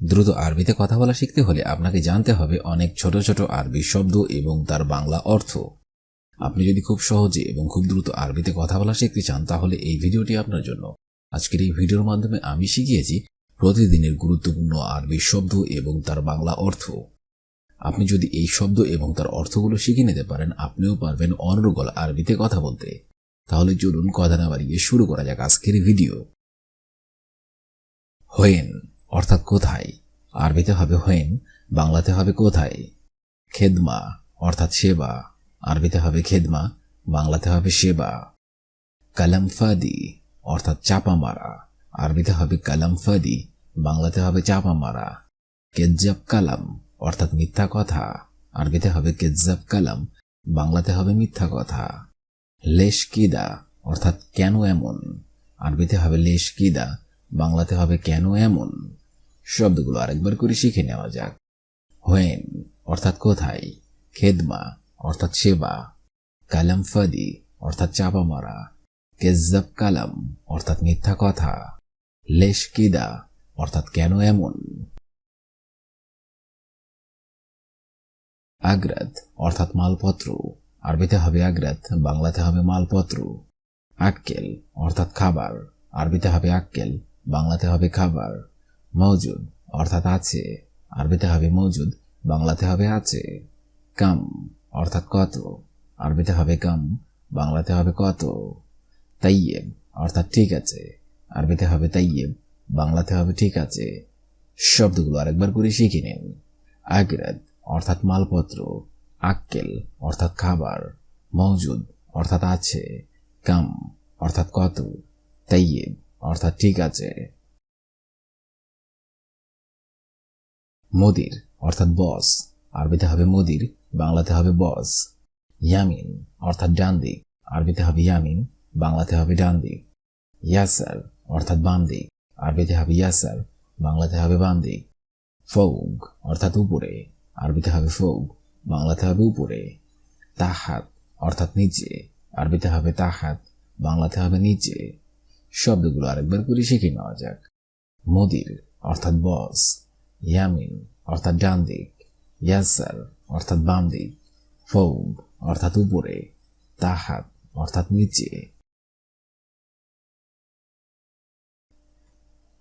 দ্রুত আরবিতে কথা বলা শিখতে হলে আপনাকে জানতে হবে অনেক ছোট ছোট আরবি শব্দ এবং তার বাংলা অর্থ। আপনি যদি খুব সহজে এবং খুব দ্রুত আরবিতে কথা বলা শিখতে চান, তাহলে এই ভিডিওটি আপনার জন্য। আজকের এই ভিডিওর মাধ্যমে আমি শিখিয়েছি প্রতিদিনের গুরুত্বপূর্ণ আরবি শব্দ এবং তার বাংলা অর্থ। আপনি যদি এই শব্দ এবং তার অর্থগুলো শিখে নিতে পারেন, আপনিও পারবেন অনর্গল আরবিতে কথা বলতে। তাহলে চলুন কথা না বাড়িয়ে শুরু করা যাক আজকের ভিডিও। হোয়েন অর্থাৎ কোথায়? আরবিতে হবে হোয়েন বাংলাতে হবে কোথায়? খেদমা, অর্থাৎ সেবা। আরবিতে হবে খেদমা, বাংলাতে হবে সেবা। কালামফাদি, অর্থাৎ চাপা মারা। আরবিতে হবে কালামফাদি, বাংলাতে হবে চাপা মারা। কেজ্জাব কালাম, অর্থাৎ মিথ্যা কথা। আরবিতে হবে কেজ্জাব কালাম, বাংলাতে হবে মিথ্যা কথা। লেশ কিদা অর্থাৎ কেন এমন? আরবিতে হবে লেশ কিদা বাংলাতে হবে কেন এমন? শব্দগুলো আরেকবার করে শিখে নেওয়া যাক। হোয়েন, অর্থাৎ কোথায়? খেদমা, অর্থাৎ সেবা। কালাম ফাদি, অর্থাৎ চাপা মারা। কেজ্জাব কালাম, অর্থাৎ মিথ্যা কথা। লেশ কিদা, অর্থাৎ কেন এমন? আগ্রাত, অর্থাৎ মালপত্র। আরবিতে হবে আগ্রাত, বাংলাতে হবে মালপত্র। আক্কেল, অর্থাৎ খাবার। আরবিতে হবে আক্কেল, বাংলাতে হবে খাবার। মজুদ, অর্থাৎ আছে। আরবিতে হবে মজুদ, বাংলাতে হবে আছে। কাম, অর্থাৎ কত। আরবিতে হবে কাম, বাংলাতে হবে কত। তাইয়েব, অর্থাৎ ঠিক আছে। আরবিতে হবে তাইয়েব, বাংলাতে হবে ঠিক আছে। শব্দগুলো আরেকবার করে শিখে নিন। আগ্রাদ, অর্থাৎ মালপত্র। আক্কেল, অর্থাৎ খাবার। মজুদ, অর্থাৎ আছে। কাম, অর্থাৎ কত। তাইয়েব, অর্থাৎ ঠিক আছে। মদির, অর্থাৎ বস। আরবিতে হবে মোদির, বাংলাতে হবে বস। ইয়ামিন, অর্থাৎ ডান দিক আরবিতে হবে ইয়ামিন, বাংলাতে হবে ডান দিক ইয়াসার, অর্থাৎ বাম দিক আরবিতে হবে ইয়াসার, বাংলাতে হবে বাম দিক ফৌগ, অর্থাৎ উপরে। আরবিতে হবে ফৌগ, বাংলাতে হবে উপরে। তাহাত, অর্থাৎ নিচে। আরবিতে হবে তাহাত, বাংলাতে হবে নিচে। শব্দগুলো আরেকবার করে শিখে নেওয়া যাক। মোদির, অর্থাৎ বস। ইয়ামিন অর্থাৎ ডান দিক ইয়াসার অর্থাৎ বাম দিক ফৌগ অর্থাৎ উপরে তাহাত অর্থাৎ নিচে।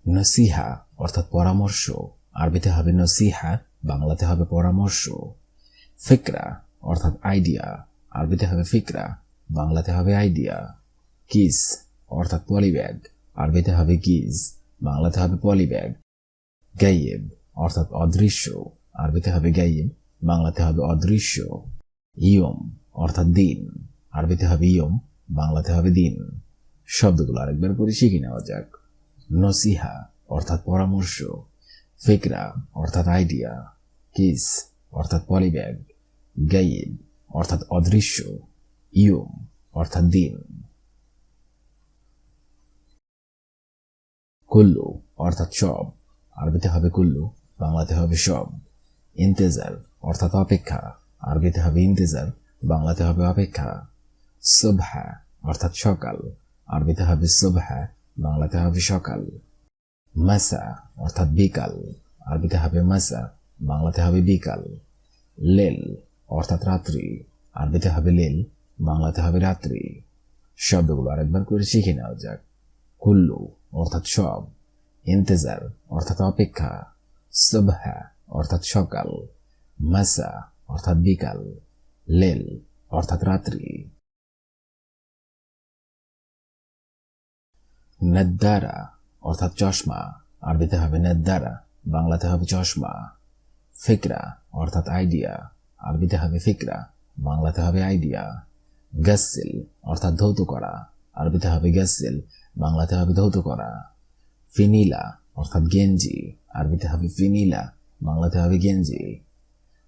নসিহা অর্থাৎ পরামর্শ, আরবিতে হবে নসিহা বাংলাতে হবে পরামর্শ। ফিকরা অর্থাৎ আইডিয়া আরবিতে হবে ফিকরা বাংলাতে হবে আইডিয়া কিস অর্থাৎ পলিব্যাগ, আরবিতে হবে কিজ বাংলাতে হবে পলিব্যাগ। গাইয়েব অর্থাৎ অদৃশ্য, আরবিতে হবে গাইয়েব বাংলাতে হবে অদৃশ্য, ইয়ম, অর্থাৎ দিন, আরবিতে হবে ইয়ম, বাংলাতে হবে দিন। শব্দগুলো আরেকবার করে শিখে নেওয়া যাক। নসিহা, অর্থাৎ পরামর্শ। ফিকরা, অর্থাৎ আইডিয়া। কিস, অর্থাৎ পলিব্যাগ। গাইয়েব অর্থাৎ অদৃশ্য। ইয়ম, অর্থাৎ দিন। কুল্লু, অর্থাৎ সব। আরবিতে হবে কুল্লু। বাংলাতে হবে সব। ইন্তেজার, অর্থাৎ অপেক্ষা। আরবিতে হবে ইন্তেজার, বাংলাতে হবে অপেক্ষা। সুবহা, অর্থাৎ সকাল। আরবিতে হবে সুবহা, বাংলাতে হবে সকাল। মাসা, অর্থাৎ বিকাল। আরবিতে হবে মাসা, বাংলাতে হবে বিকাল। লেল, অর্থাৎ রাত্রি। আরবিতে হবে লেল, বাংলাতে হবে রাত্রি। শব্দগুলো আরেকবার করে শিখে নেওয়া যাক। কুল্লু, অর্থাৎ সব। ইন্তেজার, অর্থাৎ অপেক্ষা। সুবহা, অর্থাৎ সকাল, মাসা, অর্থাৎ বিকাল, লেল, অর্থাৎ রাত্রি। নদ্দারা, অর্থাৎ চশমা, আরবিতে হবে নদ্দারা, বাংলাতে হবে চশমা। ফিকরা, অর্থাৎ আইডিয়া, আরবিতে হবে ফিকরা, বাংলাতে হবে আইডিয়া। গাসিল অর্থাৎ ধৌত করা, আরবিতে হবে গাসিল বাংলাতে হবে ধৌত করা। ফিনিলা, অর্থাৎ গেঞ্জি আরবিতে হবে ফিনিলা বাংলাতে হবে গেঞ্জি।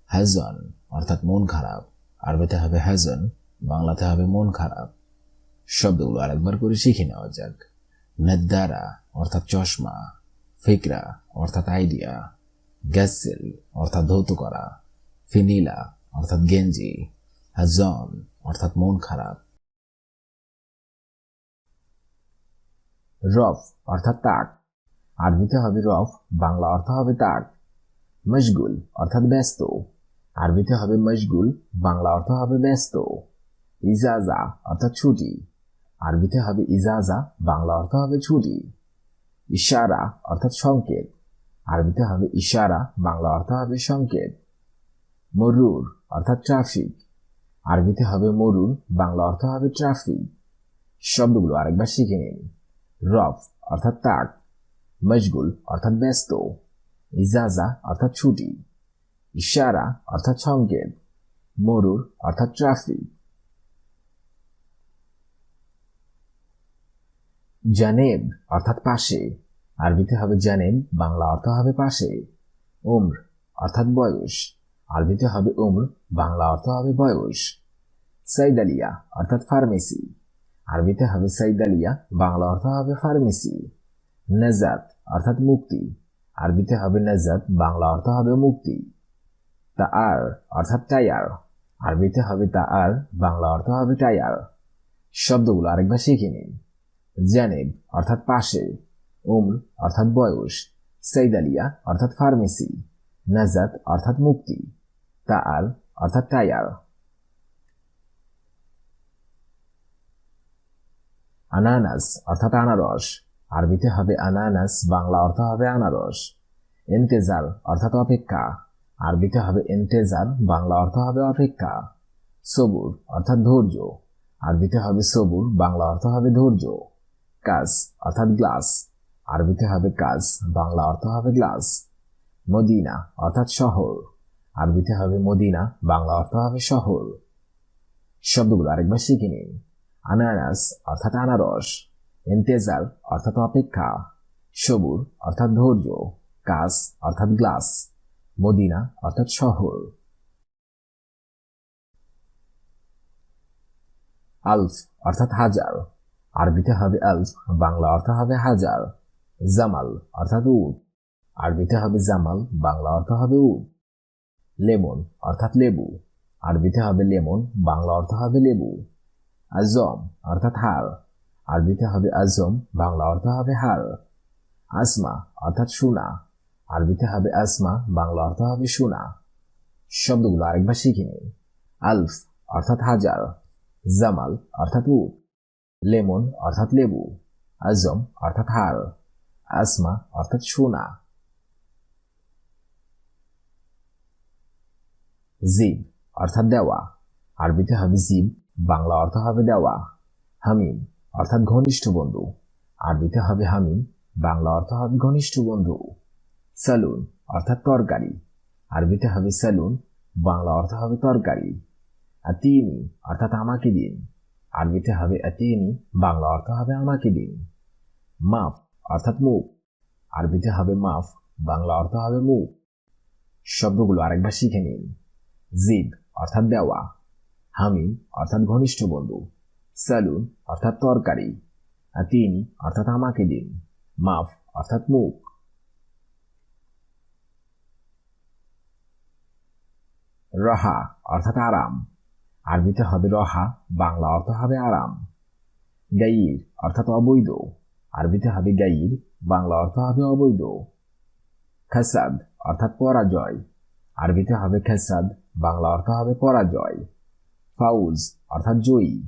হ্যাজন অর্থাৎ মন খারাপ। আরবিতে হবে হ্যাজন বাংলাতে হবে মন খারাপ। শব্দগুলো আরেকবার করে শিখে নেওয়া যাক। নদ্দারা, অর্থাৎ চশমা। ফিকরা, অর্থাৎ আইডিয়া। গ্যাসেল অর্থাৎ ধৌত করা। ফিনিলা অর্থাৎ গেঞ্জি। হ্যাজন অর্থাৎ মন খারাপ। রফ, অর্থাৎ তাক। আরবিতে হবে রফ, বাংলা অর্থ হবে তাক, মশগুল অর্থাৎ ব্যস্ত। আরবিতে হবে মশগুল, বাংলা অর্থ হবে ব্যস্ত। ইজাজা অর্থাৎ ছুটি। আরবিতে হবে ইজাজা, বাংলা অর্থ হবে ছুটি। ইশারা অর্থাৎ সংকেত। আরবিতে হবে ইশারা, বাংলা অর্থ হবে সংকেত। মরুর অর্থাৎ ট্রাফিক। আরবিতে হবে মরুর, বাংলা অর্থ হবে ট্রাফিক। শব্দগুলো আরেকবার শিখে নিন। রফ অর্থাৎ তাক। মশগুল অর্থাৎ ব্যস্ত ইজাজা, অর্থাৎ ছুটি, ইশারা, অর্থাৎ সংকেত, মরুর, অর্থাৎ ট্রাফিক জানেব, অর্থাৎ পাশে, আরবিতে হবে জানেব, বাংলা অর্থ হবে পাশে, উম্র, অর্থাৎ বয়স, আরবিতে হবে উম্র, বাংলা অর্থ হবে বয়স, সাইদালিয়া, অর্থাৎ ফার্মেসি আরবিতে হবে সাইদালিয়া, বাংলা অর্থ হবে ফার্মেসি নাজাত অর্থাৎ মুক্তি। আরবিতে হবে নাজাত, বাংলা অর্থ হবে মুক্তি। তা আর অর্থাৎ টায়ার। আরবিতে হবে তা আর বাংলা অর্থ হবে টায়ার। শব্দগুলো আরেকবার শিখে নিন। জানেব অর্থাৎ পাশে। উম্র অর্থাৎ বয়স। সৈদালিয়া অর্থাৎ ফার্মেসি। নাজাত অর্থাৎ মুক্তি। তা আর অর্থাৎ টায়ার। আনানাস অর্থাৎ আনারস। আরবিতে হবে আনানাস, বাংলা অর্থ হবে আনারস। এন্তেজার অর্থাৎ অপেক্ষা। আরবিতে হবে এন্তেজার, বাংলা অর্থ হবে অপেক্ষা। সবুর অর্থাৎ ধৈর্য। আরবিতে হবে সবুর, বাংলা অর্থ হবে ধৈর্য। কাজ অর্থাৎ গ্লাস। আরবিতে হবে কাজ, বাংলা অর্থ হবে গ্লাস। মদিনা অর্থাৎ শহর। আরবিতে হবে মদিনা, বাংলা অর্থ হবে শহর। শব্দগুলো আরেকবার শিখে নিন। আনারস অর্থাৎ আনারস। এন্তেজার অর্থাৎ অপেক্ষা, সবুর অর্থাৎ ধৈর্য, কাজ অর্থাৎ গ্লাস, মদিনা অর্থাৎ শহর। আলফ অর্থাৎ হাজার, আরবিতে হবে আলফ, বাংলা অর্থ হবে হাজার। জামাল অর্থাৎ উট, আরবিতে হবে জামাল, বাংলা অর্থ হবে উট। লেমন অর্থাৎ লেবু, আরবিতে হবে লেমন, বাংলা অর্থ হবে লেবু। আজম অর্থাৎ হার আরবিতে হবে আজম, বাংলা অর্থ হবে হার। আসমা অর্থাৎ সোনা। আরবিতে হবে আসমা, বাংলা অর্থ হবে সোনা। শব্দগুলো আরেকবার শিখে নিন আলফ অর্থাৎ হাজার। জামাল অর্থাৎ উট। লেমন অর্থাৎ লেবু। আজম অর্থাৎ হার। আসমা অর্থাৎ সোনা। জিব অর্থাৎ দেওয়া। আরবিতে হবে জিব, বাংলা অর্থ হবে দেওয়া। হামিম অর্থাৎ ঘনিষ্ঠ বন্ধু। আরবিতে হবে হামিম, বাংলা অর্থ হবে ঘনিষ্ঠ বন্ধু। সালুন, অর্থাৎ তরকারি। আরবিতে হবে সালুন, বাংলা অর্থ হবে তরকারি। আতিনি, অর্থাৎ আমাকে দিন। আরবিতে হবে আতিনি, বাংলা অর্থ হবে আমাকে দিন। মাফ, অর্থাৎ মুখ। আরবিতে হবে মাফ, বাংলা অর্থ হবে মুখ। শব্দগুলো আরেকবার শিখে নিন। জিদ, অর্থাৎ দেওয়া। হামিম, অর্থাৎ ঘনিষ্ঠ বন্ধু। সালুন অর্থাৎ তরকারি আতিনি অর্থাৎ আমাকে দিন, মাফ অর্থাৎ মুখ। রহা অর্থাৎ আরাম, আরবিতে হবে রহা, বাংলা অর্থ হবে আরাম। গাইর অর্থাৎ অবৈধ, আরবিতে হবে গাইর, বাংলা অর্থ হবে অবৈধ। খাসাদ অর্থাৎ পরাজয়, আরবিতে হবে খেসাদ, বাংলা অর্থ হবে পরাজয়। ফাউজ অর্থাৎ জয়ী।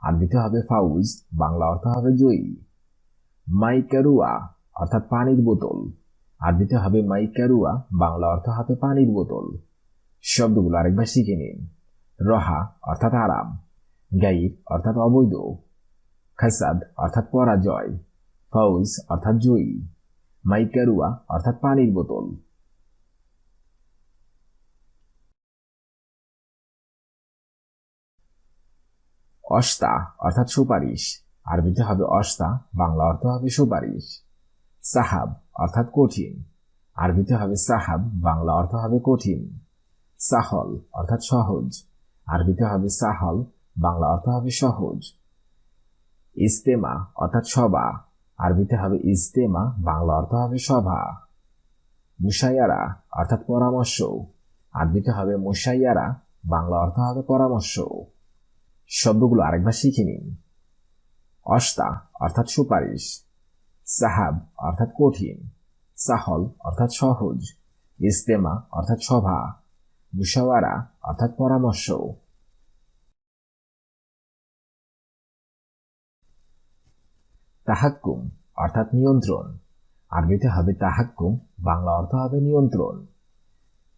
আরবিতে হবে ফাউজ, বাংলা অর্থ হবে জয়ী মাইকারুয়া, অর্থাৎ পানির বোতল। আরবিতে হবে মাইকারুয়া, বাংলা অর্থ হবে পানির বোতল। শব্দগুলো আরেকবার শিখে নিন। রহা, অর্থাৎ আরাম। গাইর, অর্থাৎ অবৈধ। খাসাদ, অর্থাৎ পরাজয়। ফৌজ অর্থাৎ জয়ী মাইকারুয়া, অর্থাৎ পানির বোতল। অস্তা অর্থাৎ সুপারিশ। আরবিতে হবে অস্তা, বাংলা অর্থ হবে সুপারিশ। সাহাব অর্থাৎ কঠিন। আরবিতে হবে সাহাব, বাংলা অর্থ হবে কঠিন। সাহল অর্থাৎ সহজ। আরবিতে হবে সাহল, বাংলা অর্থ হবে সহজ। ইস্তেমা অর্থাৎ সভা। আরবিতে হবে ইস্তেমা বাংলা অর্থ হবে সভা। মুসাইয়ারা অর্থাৎ পরামর্শ। আরবিতে হবে মুসাইয়ারা বাংলা অর্থ হবে পরামর্শ। শব্দগুলো আরেকবার শিখে নিন। অস্তা অর্থাৎ সুপারিশ। সাহাব অর্থাৎ কঠিন। সাহল অর্থাৎ সহজ। ইস্তেমা অর্থাৎ সভা। মুশাওয়ারা অর্থাৎ পরামর্শ। তাহাক্কুম অর্থাৎ নিয়ন্ত্রণ। আরবিতে হবে তাহাক্কুম, বাংলা অর্থ হবে নিয়ন্ত্রণ।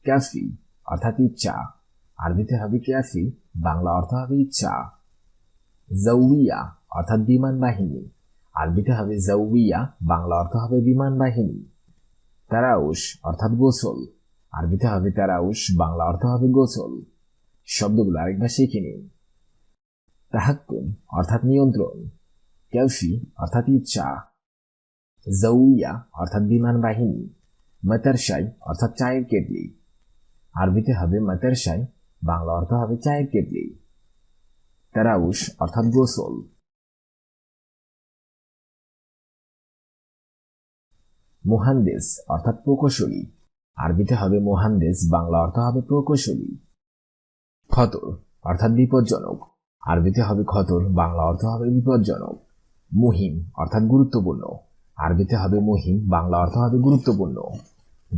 ক্যাফি অর্থাৎ ইচ্ছা। আরবিতে হবে ক্যাফি বাংলা অর্থ হবে ইচ্ছা। জৌইয়া অর্থাৎ বিমান বাহিনী। আরবিতে হবে জৌইয়া বাংলা অর্থ হবে বিমান বাহিনী। তারাউস অর্থাৎ গোসল। আরবিতে হবে তারাউস বাংলা অর্থ হবে গোসল। শব্দগুলো আরেকবার শিখে নিন। তাহাক্কুম অর্থাৎ নিয়ন্ত্রণ। ক্যাফি অর্থাৎ ইচ্ছা। জৌইয়া অর্থাৎ বিমান বাহিনী। মাতারশাই অর্থাৎ চায়ের কেটলি। আরবিতে হবে মাতারশাই বাংলা অর্থ হবে চায়ের কেটলি তারাউস অর্থাৎ গোসল। মুহান্দেস অর্থাৎ প্রকৌশলী। আরবিতে হবে মুহান্দেস বাংলা অর্থ হবে প্রকৌশলী। খতর অর্থাৎ বিপজ্জনক। আরবিতে হবে খতর, বাংলা অর্থ হবে বিপজ্জনক। মুহিম অর্থাৎ গুরুত্বপূর্ণ। আরবিতে হবে মুহিম, বাংলা অর্থ হবে গুরুত্বপূর্ণ।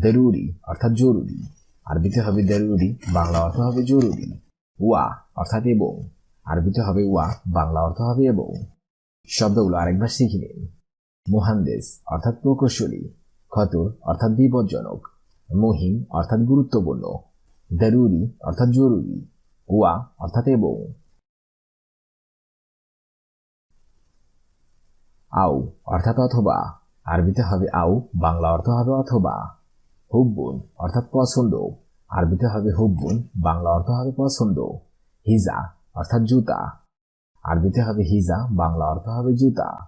দরুরি অর্থাৎ জরুরি। আরবিতে হবে দরুরি বাংলা অর্থ হবে জরুরি। ওয়া অর্থাৎ এবং আরবিতে হবে ওয়া, বাংলা অর্থ হবে এবং শব্দগুলো আরেকবার শিখে নিন। মুহান্দেস অর্থাৎ প্রকৌশলী। খতর অর্থাৎ বিপজ্জনক। মহিম অর্থাৎ গুরুত্বপূর্ণ। দরুরি অর্থাৎ জরুরি। ওয়া অর্থাৎ এবং আউ অর্থাৎ অথবা। আরবিতে হবে আউ বাংলা অর্থ হবে অথবা। হুব্বুন অর্থাৎ পছন্দ। আরবিতে হবে হুব্বুন, বাংলা অর্থ হবে পছন্দ। হিজা অর্থাৎ জুতা। আরবিতে হবে হিজা, বাংলা অর্থ হবে জুতা।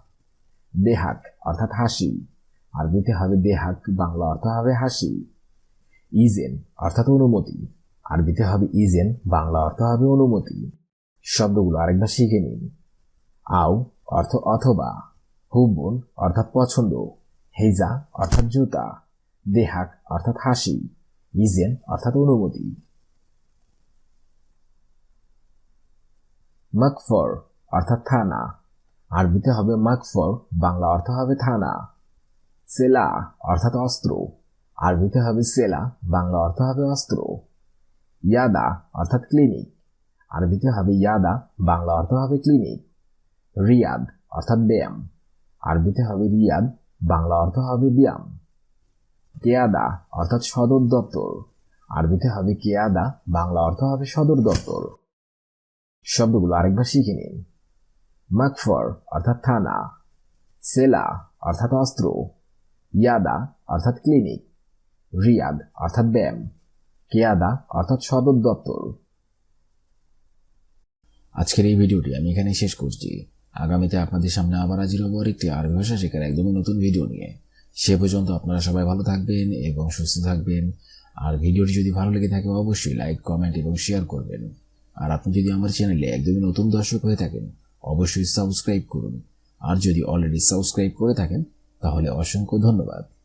দেহাক অর্থাৎ হাসি। আরবিতে হবে দেহাক, বাংলা অর্থ হবে হাসি। ইজেন অর্থাৎ অনুমতি। আরবিতে হবে ইজেন, বাংলা অর্থ হবে অনুমতি। শব্দগুলো আরেকবার শিখে নিন। আও অর্থ অথবা। হুব্বন অর্থাৎ পছন্দ। হেজা অর্থাৎ জুতা। দেহাক অর্থাৎ হাসি, ইজেন অর্থাৎ অনুমতি মাকফর অর্থাৎ থানা, আরবিতে হবে মাকফর, বাংলা অর্থ হবে থানা। সেলা অর্থাৎ অস্ত্র, আরবিতে হবে সেলা, বাংলা অর্থ হবে অস্ত্র। ইয়াদা অর্থাৎ ক্লিনিক আরবিতে হবে ইয়াদা, বাংলা অর্থ হবে ক্লিনিক রিয়াদ অর্থাৎ ব্যায়াম, আরবিতে হবে রিয়াদ, বাংলা অর্থ হবে ব্যায়াম। কেয়াদা অর্থাৎ সদর দপ্তর। আরবিতে হবে কেয়াদা, বাংলা অর্থ হবে সদর দপ্তর। শব্দগুলো আরেকবার শিখে নিন। মাকফর অর্থাৎ থানা। সেলা অর্থাৎ অস্ত্র। ইয়াদা অর্থাৎ ক্লিনিক। রিয়াদ অর্থাৎ ব্যায়াম। কেয়াদা অর্থাৎ সদর দপ্তর। আজকের এই ভিডিওটি আমি এখানে শেষ করছি। আগামীতে আপনাদের সামনে আবার হাজির হব একটি আরবি ভাষা শেখার একদমই নতুন ভিডিও নিয়ে। সে পর্যন্ত আপনারা সবাই ভালো থাকবেন এবং সুস্থ থাকবেন। আর ভিডিওটি যদি ভালো লেগে থাকে, অবশ্যই লাইক কমেন্ট এবং শেয়ার করবেন। আর আপনি যদি আমার চ্যানেলে একদমই নতুন দর্শক হয়ে থাকেন, অবশ্যই সাবস্ক্রাইব করুন। আর যদি অলরেডি সাবস্ক্রাইব করে থাকেন, তাহলে অসংখ্য ধন্যবাদ।